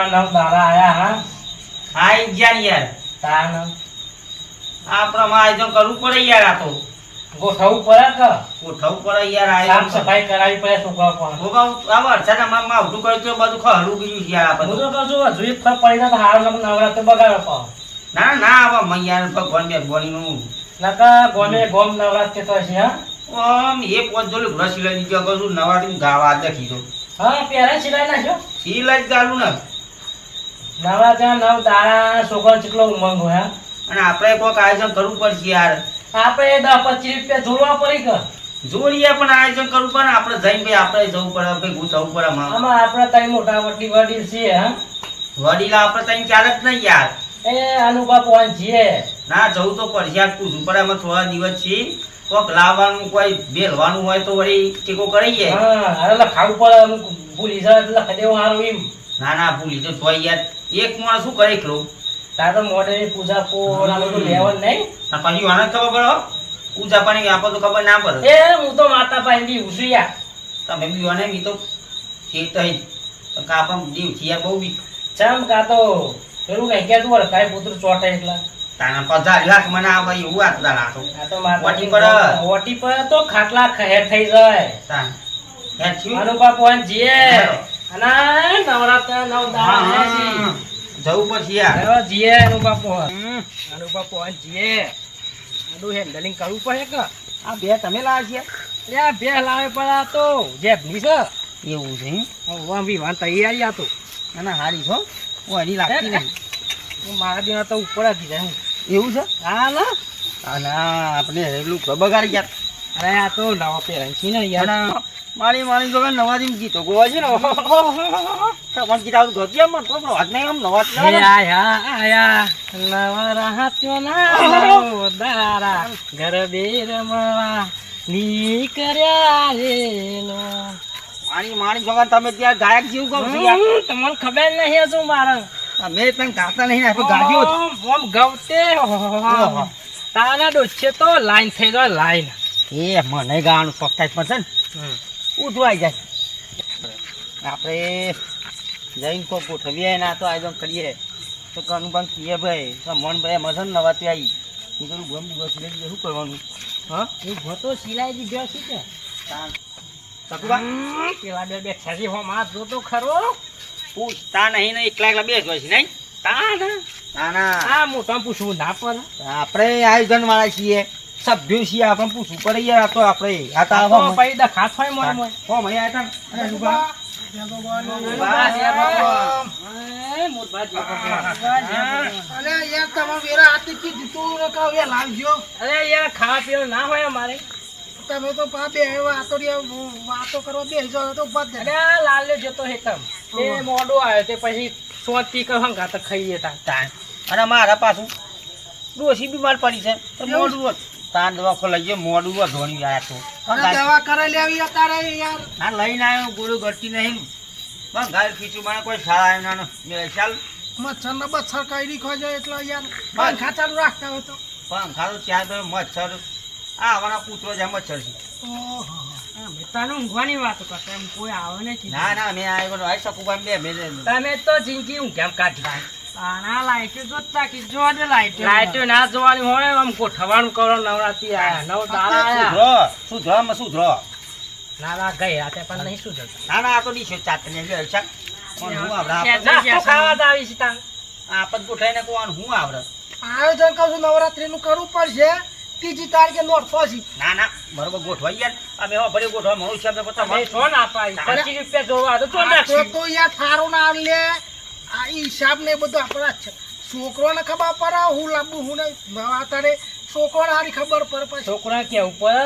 જેવા નવ દાડા આયા હા? હા ગયા ને યાર. તાન આ પ્રમાણે આયોજન કરવું પડે યાર આ તો. ગોઠવવું પડે કે? ગોઠવવું પડે યાર સાફ સફાઈ કરાવી પડે છોકરા પણ. હું આ વરસાદ હમણાં માવઠું કર્યું તો બધું ખરું ગયું યાર આ બધું. તો કહું હજુ એક ફર પડી તો હારું નવરાત્ર બગાડો પાવ ના ના આવા મય યાર ભગવાન બેનનું નકા ગોમે ગોમ નવરાત્ર તો છે હા? એ પોત જો લુગડા સિલાઈ દીધો છું નવરાત્રી ગાવા દેખી કીધું હા પહેલા સિલાઈ નાખ્યો? સિલાઈ ગાલું ને. નવરાત્ર નવ તારા છોકરા ચેટલો ઉમંગ હોય અને આપણે કોઈક આયોજન કરવું પડશે યાર. આપણે દસ પચીસ રૂપિયા જોડવા પડી કે? જોડીએ પણ આયોજન કરવું પડે આપણે જઈને ભાઈ આપણે જવું પડે ભાઈ હું જવું પડે આમાં. આમાં આપણે તઈ મોટા મોટી વડીલ છીએ હા. વડીલા આપણે ત્યાં ચાલે જ નહીં યાર. એ અનુભવ પહોંચ છીએ ના જવું તો પડશે યાર પૂછવું પડે અમે થોડા દિવસ છીએ. કોક લાવવાનું કોઈ બેલવાનું હોય તો વળી ટેકો કરીએ. હા અરે ખાવું પડે અમુક ભૂલી જાય એટલે લખી દેવું એમ. ના ના ભૂલી તો તોય યાર. એક માણસ શું કરે એકલો તાર તો મોઢે પૂજા પોર આ બધું લેવાનું નહીં. ના પછી વાને ખબર પડો પૂજા પાણી આપો તો ખબર ના પડે. એ હું તો માતા પાસે બી ઉસું યાર તમે બી વાને બી તો છે તો. તો કાપમ દીવ થિયા બહુ બી. ચમ કા તો પેલું કઈ કહેતું હોય કાંઈ પુત્ર ચોટે એટલા તાના પધાર લાખ મને આવે એવું આ બધા લાખો આ તો માતા ઓટી પર. ઓટી પર તો ખાટલા ખહેર થઈ જાય. તાન? અનુપા પહોંચ જીએ. અને નવરાત્ર નવ દાડા હા, છે. હા. જવું પડશે યાર. જીએ અનુપા પહોંચ અનુપા પહોંચ જીએ. બધું હેન્ડલિંગ કરવું પડે કે? આ બે તમે લાવ્યા છે? લે બે લાવે પણ આ તો જેબની છે. એવું છે વિવાન તૈયારી આ તો. હારી છો ઓ એની લાગતી નહીં. મારા તો ઉપર જાય હું એવું છે? હા ના? અને આપણે એટલું બગાડી ગયા. અરે આ તો નવા પહેરાય છે ને યાર. મારી મારી તો નવાજી ગીતો ગોવા છે ને. તમને ગીત આવતું ગયું એમ તો વાત નહીં આમ નવા જ આયા આયા નવા રાહત્યો ના નવો દારા ઘર બેર મળવા નીકળ્યા રેલો મારી મારી જોગન તમે ત્યાં ગાયક જેવું કહો છું તમને ખબર નહીં હજુ મારા. અમે તને ગાતા નહીં આપણે જ. ઓમ, ગવતે તારા ડોસે તો લાઈન થઈ જાય લાઈન. એ મને ગાવાનું જ પડશે ને. ઉઠવાઈ જાય. આપણે જઈને કોઈ ગોઠવીએ ના તો આયોજન કરીએ. તો કનું કહીએ ભાઈ તો મન ભાઈ મસન નવાતી આવી. હું કરું ગમ લઈ શું કરવાનું? હા? એ ભોતો સિલાઈ દીધો છે કે? તાન. તકુબા પેલા બે બે છરી હો માં જોતો ખરો. પૂછતા નહીં ને એકલા એકલા બે જ છે નહીં? તા ના ના. ના આ મોટા પૂછવું ના પડે. આપણે આયોજન વાળા છીએ. સભ્યો છીએ આપણે પૂછવું પડે યાર આ તો આપણે આ તો આ પછી દખાત હોય મોય મોય. હો મય આયા તા અમારે. તમે તો પા બે વાતો કરવા બે તો લાલ્યો જતો હેતમ. એ મોડો આવ્યો તે પછી સોતી કહો હંગા ખાઈએ તા. અને મારા પાછું ડોસી બીમાર પડી છે મોડું હોત. તાન દવાખો લઈ ગયો મોડું વધવાની આયા તો. દવા કરાવી લેવી અત્યારે યાર. ના લઈને આવ્યો ગોળું ઘટતી નહીં. પણ ઘર ખીચું મને કોઈ સારા આવ્યો નાનો મેં ચાલ. મચ્છર ને બચ્છર કઈ ખોજો એટલે યાર. પંખા ચાલુ રાખતા હોય તો. પંખા તો ચાર બે મચ્છર. આ આવવાના કૂતરો છે મચ્છર છે. ઓહો. તને ઊંઘવાની વાત કરતા એમ કોઈ આવે નથી ના ના મેં આવ્યો આવી શકું પણ બે મેં તમે તો જિંદગી હું કેમ કાઢી આના લાઈટ જો તાકી જો ને. લાઈટો ના જોવાની હોય આમ ગોઠવવાનું કરો નવરાત્રી આયા નવ દાડા આયા. સુધરો સુધરો સુધરો ના ના ગઈ રાતે પણ નહીં શું ના ના આ તો ડીશો ચાટને લે શક પણ હું આવડે નાસ્તો ખાવા જ આવી છે આપત ગોઠાઈને કોણ હું આવડે? આયોજન કહું નવરાત્રી નું કરવું પડશે. ત્રીજી તારીખે નોરતો છે ના ના બરોબર ગોઠવાઈ યાર અમે હો ભલે ગોઠવા મળું છે આપણે પતા રૂપિયા જોવા તો તો યાર થારું ના લે આ હિસાબ ને બધું આપણા જ છે છોકરોને ખબર પડે હું લાંબુ હું નહીં. અત્યારે છોકરોને સારી ખબર પડે પછી. છોકરા કે ઉપર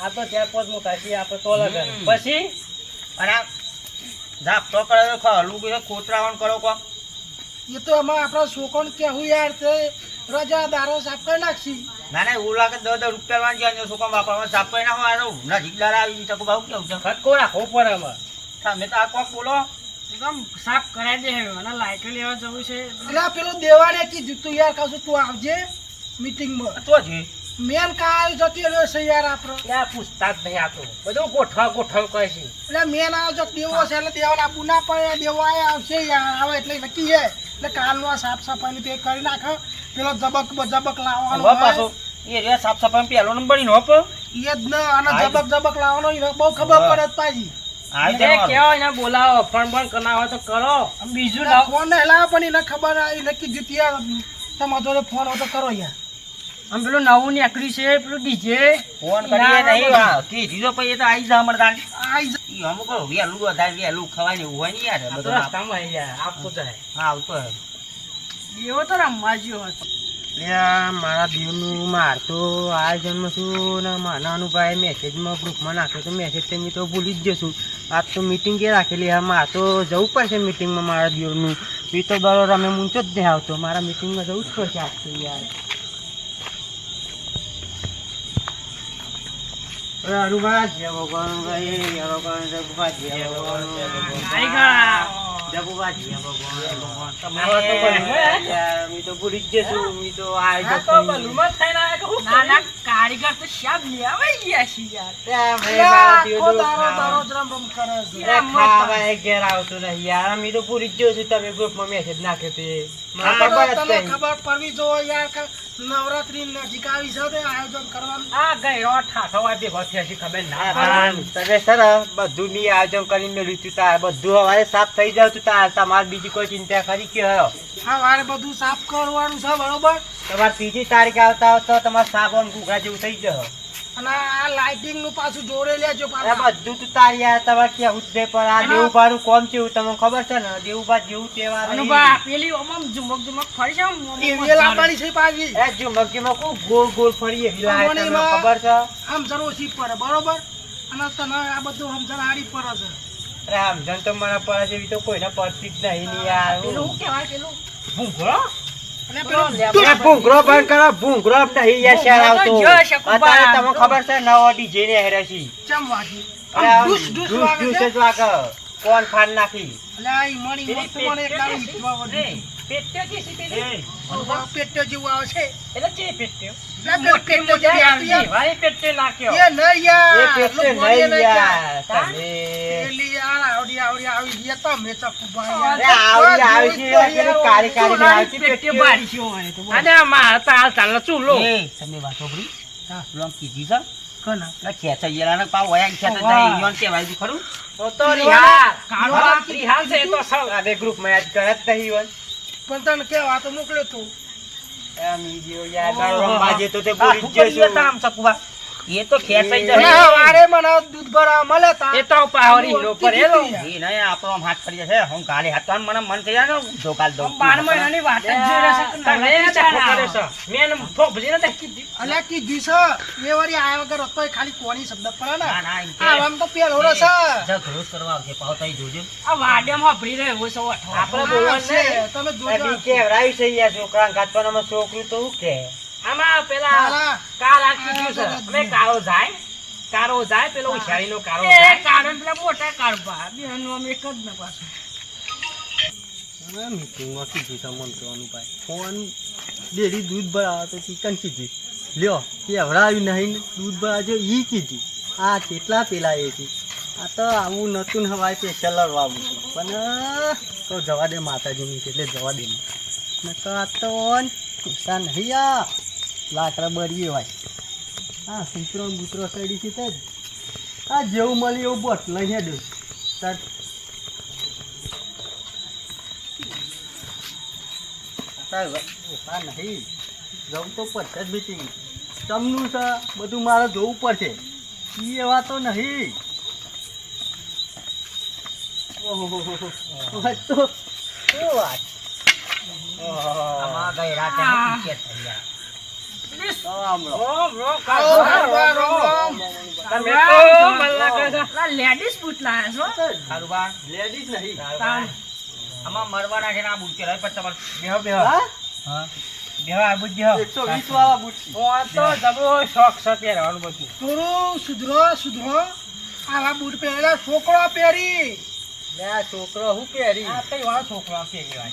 આ તો ચાર પાંચ મોટા છીએ આપણે તો અલગ પછી? અને ઝાપટો કરે તો હલવું કે કોતરાવણ કરો કો એ તો એમાં આપણા છોકરોને કેવું યાર તે રજા દારો સાફ કરી નાખશી. ના ના એવું લાગે દસ દસ રૂપિયા વાંચી જાય શું કામ વાપરવા સાફ કરી નાખો આ તો નજીક આવી શકો ભાવ કેવું છે. ખટકો રાખો પડે અમે તમે તો આ કોક બોલો. એકદમ સાફ કરાવી દે અને લાઈટો લેવા જવું છે. એટલે પેલું દેવાને કીધું તું યાર કહું તું આવજે મિટિંગમાં તો જ મેન કાલ જતી રહ્યો છે યાર આપણો. ત્યાં પૂછતા જ નહીં આ તો. બધું ગોઠવા ગોઠવ કહે છે. એટલે મેન આવ જો દેવો છે એટલે દેવાને આપવું ના પડે. દેવો આયા આવશે યાર આવે એટલે નક્કી છે. એટલે કાલનું આ સાફ સફાઈ તે કરી નાખો પેલો જબક જબક લાવવાનો પાછો એ રે સાફ સફાઈ પહેલો નંબર ઈ નોપ એ જ ન અને જબક જબક લાવવાનો બહુ ખબર પડે જ પાછી. બોલાવો. ફોન ફોન કરના તો કરો. બીજું ફોન નહીં લાવે પણ એને ખબર એને કીધું તું યાર ફોન હોય કરો યાર. આમ પેલું નવું નીકળ્યું છે પેલું ડીજે. ફોન કરીએ નહીં કીધું તો પછી એ તો આવી જા અમારે તાણ. આઈ જા. અમુક વહેલું વધારે વહેલું ખવાય ને હોય ને યાર બધું રસ્તામાં આવી જાય આપવું જાય હા આવતો એવો તો રમવા જેવો હતો. મારા દીવનું માર તો આયોજનમાં છું ને માનાનું ભાઈ મેસેજમાં ગ્રુપમાં નાખ્યો તો મેસેજ તમે તો ભૂલી જ જશું. આજ તો મિટિંગ કે રાખેલી હા મારે તો જવું પડશે મિટિંગમાં મારા દીવનું. એ તો બરોબર અમે મૂંચો જ નહીં આવતો. મારા મિટિંગમાં જવું જ પડશે આજ તો યાર. અરે અરુભા, જય ભગવાન ભાઈ જય ભગવાન જય ભગવાન. જશું ઘેર આવતું નહીં યાર અમે તો પૂરી જ છું તમે ગ્રુપમાં મેસેજ નાખ્યો ખબર પડવી જોઈએ યાર નવરાત્રી નજીક આવી છે આયોજન કરવાનું. આ ગયો ઠાઠો ભેગો થયો ખબર ના તમે સર બધું મેં આયોજન કરીને મેળવ્યું હતું તાર બધું હવારે સાફ થઈ જાવ તું તાર તમારે બીજી કોઈ ચિંતા કરી કે હયો? બધું સાફ કરવાનું છે બરોબર? તમારે ત્રીજી તારીખ આવતા આવતા તમારે સાગવાન ઘૂઘરા જેવું થઈ જશે અને આ લાઇટિંગનું પાછું જોડે લેજો બધું તું તાર યાર તમારે કેવું જ પણ આ કોમ છે તમને ખબર છે ને? દેવુભા જેવું તહેવાર અનુભા પેલી ઓમમ ઝુમક ઝુમક ફરી છે એવી લાવવાની છે પાછી. એ ઝુમક ઝુમક હું ગોળ ગોળ ફરી એવી લાગે તમને ખબર છે? આમ જરૂર ઓછી પડે બરોબર? અને તને આ બધું સમજણ હારી પડે છે. અરે સમજણ તો મને પડે છે એવી તો કોઈને પડતી જ નહીં યાર. પેલું શું કહેવાય પેલું? ભૂંગળો? પેલું બંધ કરો ભૂંગળો નહીં યાર શેર આવતો. ભૂંગળો જો શકુબા. અત્યારે તમને ખબર છે નવો ડીજે ને હેરે છે. ડૂસ ડૂસ વાગે. કોણ ફાડ નાખી? ઈ મણી મસ્ત મને એક દાડો પેટ્યો છે સી પેટ્યો જેવું આવે છે. એટલે ચે પેટ્યો? ખેંચાઈ પાવ ખેંચાઈ ખરું? તો તો રિહાલ. રિહાલ છે તો સૌ. આ બે યાદ નહીં હોય. પણ તને કેવા તો મોકલ્યો તું એમ મીડિયો યાર. દારૂ રમવા તે જ કરીએ જશું. તામ સકુબા? એ તો અને જાય વારે મને દૂધ ભરાવા મળે તા એ તો પાવરી હીરો પર એલો. એ નહીં આપણો હાથ કરીએ છે હું ગાલી હાથ તો આમ મને મન થઈ જાય ને ગાલ દઉં બાર મહિનાની વાત જ જોઈ છે કે તમે ચાખો કર્યો છે. મેં એને થોભલી નથી કીધી. અલ્યા કીધું છે એ વળી આયા વગર હતો એ ખાલી કોની શબ્દ પડે ને આમ તો પેલો છે ઝઘડો કરવા આવશે પાવ તઈ જોજો આ વાડેમ વાપરી રહ્યો હોય અઠવાડિયે. આપણે બોલવાનું નહીં. તમે જોજો બી કેવડાવ્યું છે યાર છોકરાને ગાંઠવાનામાં છોકરું તો શું કે આમાં પેલા કાર આખી છે. અમે કાળો જાય. કાળો જાય પેલો ઉછાળીનો કાળો એ જાય. કારણ પેલા મોટા કાળભા બેનું અમે એક જ ને પાછું. મીટિંગમાં કીધું તમને કહેવાનું ભાઈ. ફોન ડેરી દૂધ ભરાવા તો ચિકન કીધી. લ્યો કેવડાવ્યું નહીં દૂધ ભરાવજો એ કીધી. આ કેટલા પેલા એ છે? આ તો આવું નતું ને હવાય સ્પેશિયલ વાવું છું. પણ તો જવા દે માતાજીની છે એટલે જવા દે. ને તો આ તો ખુશા નહીં આ લાકડા બરીએ ભાઈ હા સૂત્રો બૂતરો સડી છે તે આ જેવું મળી એવું બસ લઈ હેડ. હા નહીં. જવું તો પડશે જ મીટિંગ ચમનું છે, બધું મારે જોવું પડશે. એ એવા તો નહીં. ઓહો, તો વાત. ગયા. લેડીઝ બૂટ લાયા છો લેડીઝ નહીં આમાં મરવાના છે ને આ બુટ કહેવાય પણ તમારે બેહો બેહો હા બેહો આ બુટ બેહો એકસો વીસ વાળા બુટ હું તો જબરો શોખ છે પહેરવાનું બધું. થોડું સુધરો સુધરો આવા બૂટ પહેરેલા છોકરો પહેરી લે છોકરો શું પહેરી આ કઈ વાળો છોકરો પહેરી.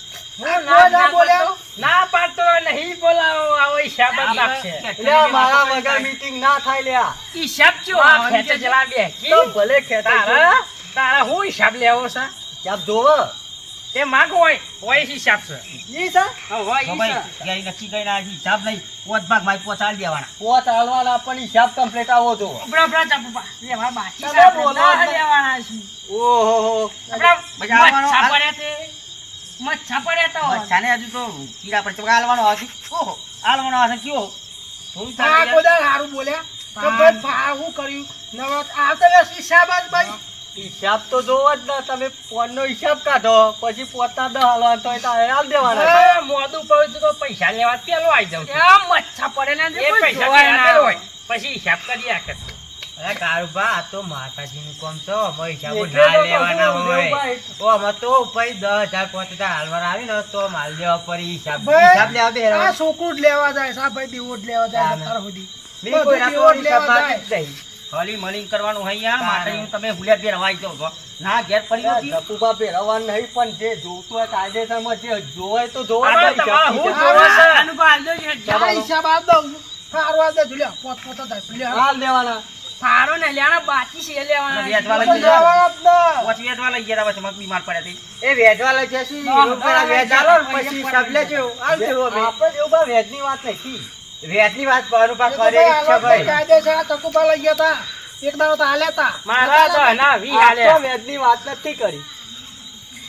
આ હું કોઈ ના બોલ્યા ના પાડતો નહીં બોલાવો આવો હિસાબ જ નાખશે લે, મારા વગર meeting ના થાય લ્યા. હિસાબ ચો ખેંચે જલા બે તો ભલે ખેંચાય તારા તારા હું હિસાબ લેવો છે શાબ જોવો. તે માગ હોય હોય હિસાબ છે ઈ છે? હોય ભાઈ, છે. નક્કી કરીને આ હિસાબ નહીં, પોચ ભાગ મારી પોચાડી દેવાના. પોત હાલવાના પણ હિસાબ complete આવો જોવો. ઉપરા ઉપરા ચાપ લે, મારા બાકી બોલો ના. લેવાના છે. ઓહોહો. આપણા પછી આવવાનો મચ્છા હાલ- તે. મચ્છા પડ્યા તો. બચ્ચાને હજુ તો કીડા પર ચમકા હાલવાનો હશે. ઓહો, હાલવાનો હશે કયો? થાય યાર? હારું બોલ્યા તો બસ ફા હું કર્યું નવત આ તમે શિક્ષા બાદ ભાઈ હિસાબ તો જોવો જ ના તમે ફોનનો હિસાબ કાઢો પછી પોતા દહ હાલવાના તો હાલ દેવાના હા, પડ્યું તો પૈસા લેવા પેલો આવી જાઉં છું. મચ્છા પડે ને પૈસા હોય. પછી હિસાબ કરી આખે અરે કારુભા, આ તો માતાજીનું કામ છે. અમે હિસાબો ના લેવાના હોય. ઓ, અમે તો પછી દસ હજાર પાંચ હજાર હાલવાના આવી ને તો માલ દેવા પડી હિસાબ હિસાબ લેવા બે આ છોકરું જ લેવા જાય છે ભાઈ દીવો જ લેવા જાય છે સુધી મેં કોઈ દીવો જ લેવા જાય. નહીં. હળી કરવાનું હોય યાર તારે. તમે ભૂલ્યા બે રવાઈ છો ના ઘેર પડી આ ગયો ધપુભા નહીં પણ જે જોતું હોય કાયદેસરમાં જે જોવાય તો જોવો આ ને તો તમારે હું હિસાબ. અનુભવ આલજો છે. હિસાબ આપ દઉં હારું દે લ્યો પોત પોત જ આપ, લ્યો. હાલ દેવાના ફાળો ને લેવાના બાકી છે લેવાના. વેચવા લઈ ગયા ને. પોચ વેચવા લઈ ગયા પછી મગ બીમાર પડ્યા થઈ એ વેચવા લઈ જશી ના, એવું પેલા ના, વેચ આલો ને પછી હિસાબ લેજો હાલ દેવો આપણે એવું બા વેચની વાત નથી વેચની વાત કરવાનું પા તો કરે ભાઈ છે આલો ભાઈ કાયદેસર તકુપા લઈ ગયા તા એક દાડો તો હાલ્યા તા મારા તો ના વી આ હાલે. તો વેચની વાત નથી કરી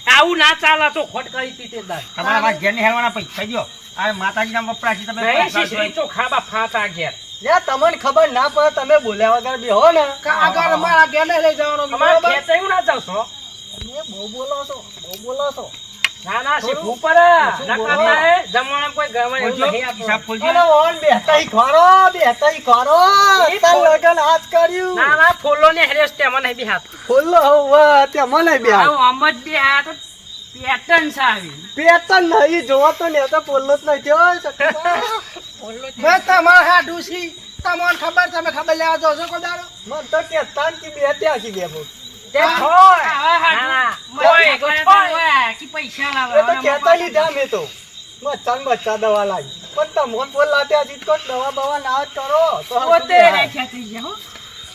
આવું ના ચાલે તો ખોટ કરી તે દાડ. તમારા પાસે ઘેરની હેરવાના પૈસા દો આ માતાજીના વપરાશી તમે નહીં પૈસા જોઈ. ચોખા બા ફાતા ઘેર. લે તમને ખબર ના પડે તમે બોલ્યા વગર બેહો ને. આગળ મારા ઘેરને લઈ જવાનો અમારે બરોબર? ખેંચાયું ના જાવ છો? તમે બહુ બોલો છો બહુ બોલો છો. ના ના શીખવું પડે. શું ના બોલો? કરતા હે જમવાનું કોઈ ગમે એવું નહીં. હિસાબ ખોલજો. અને ઓન બેહતાઈ ખરો બેહતાઈ ખરો. ફોન- લગન હાથ કર્યું. ના ના ફોલો ને હેરેસ તેમાં નહીં બી હાથ. ફૂલ હોવા તે મને બે આવું આમ જ બી આ તો પેટર્ન છે આવી. પેતન નહીં જોવો તો ને તો પોલ્લો જ નહીં. થયો સકુબા. તમારે હા ડૂસી તમને ખબર તમે ખબર લેવા જાઓ છો કોઈ દાડો મન તો કેતા ને કે બે ત્યાં છી બે ફૂટ. કે પૈસા લાવવા. તો કેતા લીધા મેં તો. બચ્ચા દવા લાવી. પણ તમોન બોલ લાત્યા હજી તો દવા બવા ના કરો. તો પોતે ગયા, હો.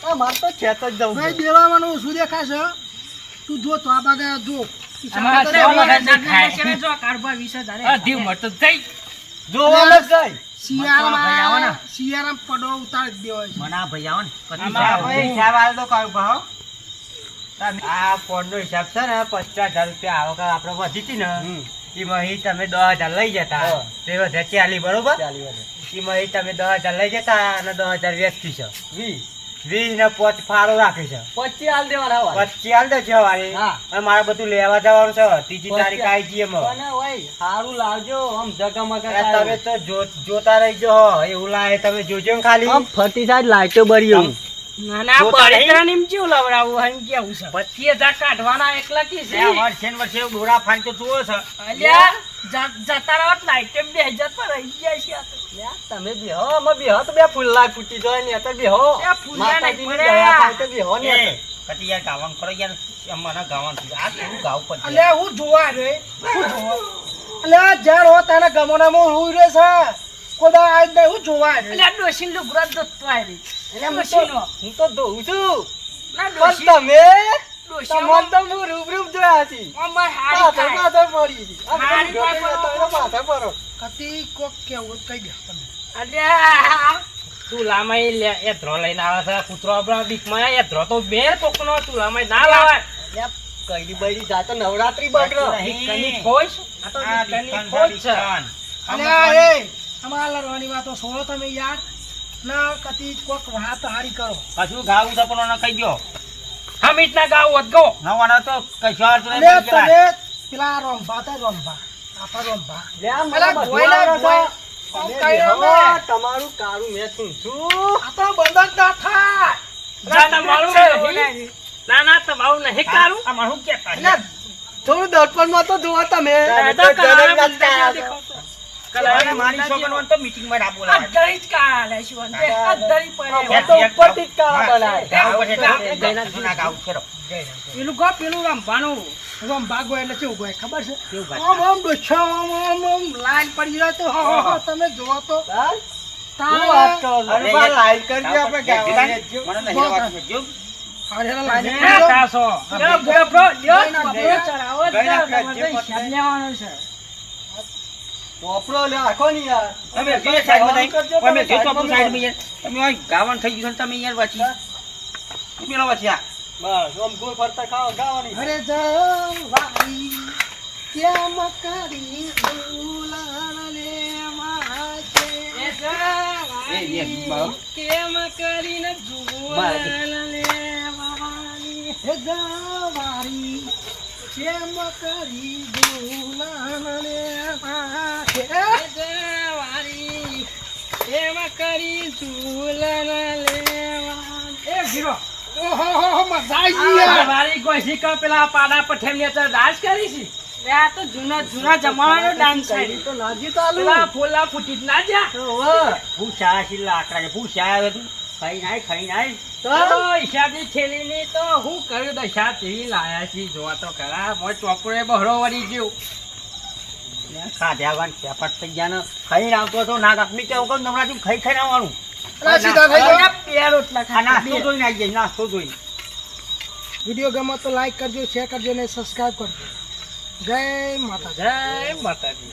આ તો ખેત જ જવું ભાઈ દેવામાં શું દેખાશે? તું જો તો આ બાગા જો. હિસાબ- છે ને પચાસ હજાર રૂપિયા આવક આપડે વધી હતી ને હમ. એમાં ઈ તમે દસ હજાર લઈ જતા. તે વધે ચાલી બરોબર. એમાં તમે દસ હજાર લઈ જતા અને દસ હજાર વેચતી છો વી. વીસ ને પોચ ફાળો રાખે છે પચી હાલ દેવાના હોય. પચી હાલ દે છે વારે હા. અને મારે બધું લેવા જવાનું છે ત્રીજી તારીખ આવી જઈએ એમાં અને ઓય, લાવજો આમ જગમગ તમે તો જોતા રહીજો એવું લાગે તમે જોજો ને ખાલી આમ ફરતી સાઈડ લાઈટો એવું. ના, ના? કેવું લવડાવવું? એમ કેવું છે? પચીસ હજાર કાઢવાના એકલા કી છે? વર્ષે વર્ષે દોરા ફાંચો તો જુઓ છે અલ્યા, જતા રહો તો બે હજાર પર રહી ગયા છે આ તો. લે, તમે બેહો અમે બેહો તો બે ફૂલ્લા ફૂટી જાય ને અત્યારે બેહો. બે ફૂલ્લા નહીં માતાજીની દયા થાય તો બેહો ને એ, યાર ગાવાનું કરો યાર મને ગાવાનું આ કેવું ગાવું પડશે અલ્યા હું જોવા રે. હું જોવા હો તારા ગમોનામાં હું રે છે. કોદા આજ નહીં હું જોવા રે. અલ્યા, ડોશીને આવી. એટલે હું તો ડોશીનો. હું તો ધોઉં છું. ના, ડોશી- તમે તમને તો હું રૂબરૂ જોયા છી અમાર હારી પાછળ ખાય. પડી હતી. આ હારી બધું જોઈને પાછળ તો એને કતી કોક કેવું કહી દે અલ્યા, ચૂલામાં ઈ લે- એધરો લઈને આવે છે. કૂતરો આપણા બીકમાં એધરો તો બે કોકનો ચૂલામાં ના લાવાય લે, કઈડી બઈડી જાતો નવરાત્રી બગડો. નહીં. બીકની આ તો આ બીકની છે, છે એ અમારા લડવાની વાતો છોડો તમે યાર. ના કતી કોક વાત હારી કરો. કશું ગાવું છે પણ મને કહી દો હમ ઇતના ગાવ વધગો નવાના તો કશું આવડતું નહીં અલ્યા પડી ગયેલા. તમે પેલા રંભા તો રંભા આપા રંભા. લે, મને બેહો, રમે? તમારું કારું મેં છું. છું આ તો બંધ જ ના થાય જા, તમારું નહીં. ના ના તમારું નહીં. કહેતા છે? એટલે થોડું દર્પણમાં તો જોવો તમે. એ તો મારી ના. અધરી જ કાળા અંતે અધરી પડે એ કાળા ના ગાવ. પેલું ગો પેલું એટલે કેવું ગયો ખબર છે? ડોછો લાઈન પડી જાય તો હો, હો, હો, તમે જોવો તો. ચડાવો છે. પોપડો લ્યો, આખો યાર. તમે સાઈડમાં થઈ. તમે જો તમે ચોપડું સાઈડમાં સાઈડમાં યાર. તમે અહીં ગાવાનું થઈ ગયું તમે યાર આ. બસ, આમ ગોળ ફરતા ખાઓ, ગાવાની. અરે જવારી કેમ કરી દુલાણ લેવા છે એ કેમ કરીને જુવાન લેવાની. હે જવારી કેમ કરી દુલાણ લેવા છે એ જવારી, કેમ કરી ઝૂલન લેવા એ ગીરો ઓહો હો હો મજા આવી મારી કોઈ શીખર પેલા પાડા પઠેમ ને તો ડાન્સ કરી છે આ તો જૂના જૂના જમાનાનો ડાન્સ છે તો લાજી. પેલા ફોલા ફૂટી જ ના જા. ભૂસા છે લાકડા. ભૂસા આવે તું. ખાઈ નાય, ખાઈ નાય. તો? હિસાબની થેલીની તો હું કર્યું દશા તેવી લાયા છે જોવા તો ખરા. મોય ચોપડે બહરો વળી ગયો. ખાધ્યા વાન ખેપટ થઈ ગયા ને. ખાઈ આવતો હતો ના કાક નીચે ઉકળ નવરાત્રી ખાઈ ખાઈ આવવાનું થઈ જાઓ. બે રોટલા આ નાસ્તો જોઈને આવી જાય નાસ્તો જોઈને. વીડિયો ગમે તો લાઈક કરજો શેર કરજો અને સબસ્ક્રાઈબ કરજો. જય માતા જય માતાજી.